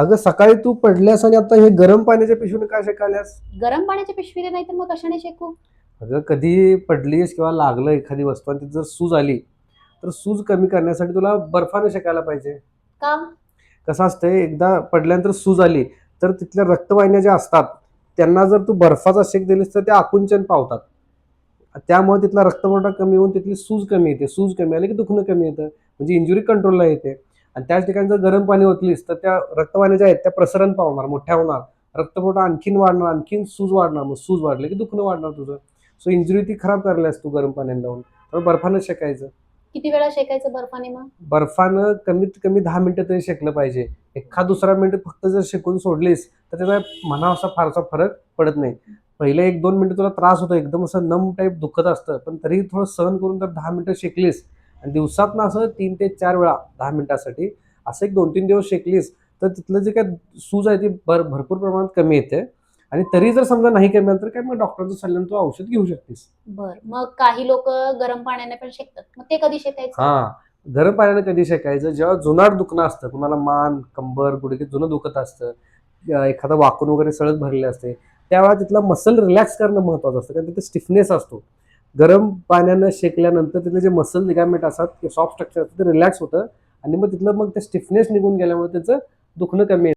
अगं सकाळी तू पडल्यास आणि आता हे गरम पाण्याच्या पिशवीने काय शेकाल्यास? गरम पाण्याच्या पिशवीने नाही तर मग कशाने शेकू? अगं कधी पडलीस किंवा लागलं एखादी वस्तू आणि तिथे जर सूज आली तर सूज कमी करण्यासाठी तुला बर्फाने शेकायला पाहिजे. का? कसं असतंय एकदा पडल्यानंतर सूज आली तर तिथल्या रक्तवाहिन्या ज्या असतात त्यांना जर तू बर्फाचा शेक दिलीस तर त्या आकुंचन पावतात. त्यामुळे तिथला रक्तपुरवठा कमी होऊन तिथली सूज कमी येते सूज कमी आली की दुखणं कमी येतं. म्हणजे इंजुरी कंट्रोलला येते. आणि त्याच ठिकाणी जर गरम पाणी ओतलीस तर त्या रक्तवाहिन्या ज्या आहेत त्या प्रसरण पावणार मोठ्या होणार. रक्तपुरवठा आणखीन वाढणार आणखीन सूज वाढणार मग सूज वाढली की दुखणं वाढणार तुझं. सो इंजुरी ती खराब करायलास तू गरम पाण्याने लावून. तर बर्फानं शेकायचं. किती वेळा शेकायचं बर्फाने मग? बर्फानं कमीत कमी दहा मिनिटं तरी शेकलं पाहिजे. एखाद दुसरा मिनिट फक्त जर शेकून सोडलीस तर त्याचा म्हणा असा फारसा फरक पडत नाही. पहिले एक दोन मिनिटं तुला त्रास होतो एकदम असं नम टाईप दुखत असतं पण तरी थोडं सहन करून जर दहा मिनिटं शेकलीस आणि दिवसात ना असं तीन ते चार वेळा दहा मिनिटासाठी असं एक दोन तीन दिवस शेकलीस तर तिथलं जे काय सूज आहे ती भर भरपूर प्रमाणात कमी येते. आणि तरी जर समजा नाही कमी तर काय मग डॉक्टरचं सल्ल्यानं तू औषध घेऊ शकतेस. बर. मग काही लोक गरम पाण्याने पण शेकतात. मग ते कधी शेकायचं? हा. गरम पाण्याने कधी शेकायचं? जेव्हा जुनाट दुखणं असतं तुम्हाला मान कंबर गुडघे जुनं दुखत असतं एखादं वाकून वगैरे सळत भरले असते त्यावेळा तिथला मसल रिलॅक्स करणं महत्वाचं असतं कारण तिथे स्टिफनेस असतो. गरम पाण्यानं शेकल्यानंतर तिथले जे मसल लिगामेंट असतात ते सॉफ्ट स्ट्रक्चर असतं ते रिलॅक्स होतं. आणि मग तिथलं मग ते स्टिफनेस निघून गेल्यामुळे त्याचं दुखणं कमी येतं